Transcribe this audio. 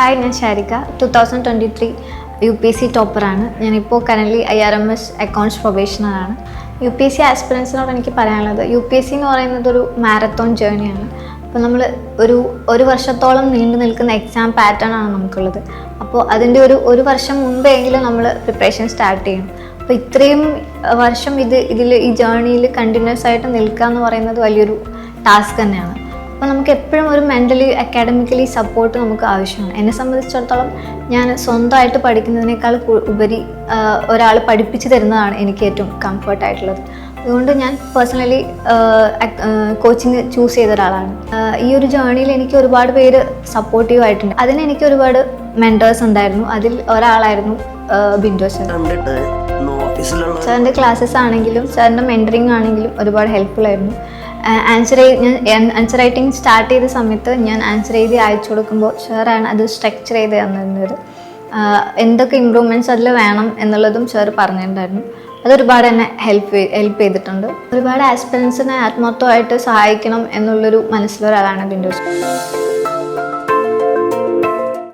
Hi ഞാൻ Sharika two thousand twenty three U P S C ടോപ്പറാണ് ഞാനിപ്പോൾ currently I R M S accounts പ്രൊബേഷണറാണ് U P S C ആസ്പിറൻസിനോട് എനിക്ക് പറയാനുള്ളത് U P S C എന്ന് പറയുന്നത് ഒരു മാരത്തോൺ ജേണിയാണ് അപ്പോൾ നമ്മൾ ഒരു ഒരു വർഷത്തോളം നീണ്ടു നിൽക്കുന്ന എക്സാം പാറ്റേൺ ആണ് നമുക്കുള്ളത്. അപ്പോൾ അതിന്റെ ഒരു ഒരു വർഷം മുമ്പെങ്കിലും നമ്മൾ പ്രിപ്പറേഷൻ സ്റ്റാർട്ട് ചെയ്യണം അപ്പോൾ ഇത്രയും വർഷം ഇത് ഇതിൽ ഈ ജേണിയിൽ കണ്ടിന്യൂസ് ആയിട്ട് നിൽക്കുക എന്ന് പറയുന്നത് വലിയൊരു ടാസ്ക് തന്നെയാണ്. അപ്പോൾ നമുക്ക് എപ്പോഴും ഒരു മെന്റലി അക്കാഡമിക്കലി സപ്പോർട്ട് നമുക്ക് ആവശ്യമാണ്. എന്നെ സംബന്ധിച്ചിടത്തോളം ഞാൻ സ്വന്തമായിട്ട് പഠിക്കുന്നതിനേക്കാൾ ഉപരി ഒരാൾ പഠിപ്പിച്ചു തരുന്നതാണ് എനിക്ക് ഏറ്റവും കംഫർട്ടായിട്ടുള്ളത് അതുകൊണ്ട് ഞാൻ പേഴ്സണലി കോച്ചിങ് ചൂസ് ചെയ്ത ഒരാളാണ്. ഈ ഒരു ജേണിയിൽ എനിക്ക് ഒരുപാട് പേര് സപ്പോർട്ടീവ് ആയിട്ടുണ്ട്. അതിന് എനിക്ക് ഒരുപാട് മെന്റേഴ്സ് ഉണ്ടായിരുന്നു. അതിൽ ഒരാളായിരുന്നു ബിൻഡോ സർ സാറിന്റെ ക്ലാസ്സസ് ആണെങ്കിലും സാറിന്റെ മെന്ററിങ് ആണെങ്കിലും ഒരുപാട് ഹെൽപ്ഫുൾ ആയിരുന്നു. ആൻസർ ഞാൻ ആൻസർ റൈറ്റിംഗ് സ്റ്റാർട്ട് ചെയ്ത സമയത്ത് ഞാൻ ആൻസർ എഴുതി അയച്ചു കൊടുക്കുമ്പോൾ സാറാണ് അത് സ്ട്രക്ചർ ചെയ്ത് തന്നിരുന്നത്. എന്തൊക്കെ ഇമ്പ്രൂവ്മെന്റ്സ് അതിൽ വേണം എന്നുള്ളതും സാർ പറഞ്ഞിട്ടുണ്ടായിരുന്നു. അതൊരുപാട് എന്നെ ഹെൽപ്പ് ഹെൽപ്പ് ചെയ്തിട്ടുണ്ട്. ഒരുപാട് ആസ്പിറൻസിനെ ആത്മാർത്ഥമായിട്ട് സഹായിക്കണം എന്നുള്ളൊരു മനസ്സിലൊരാളാണ് സർ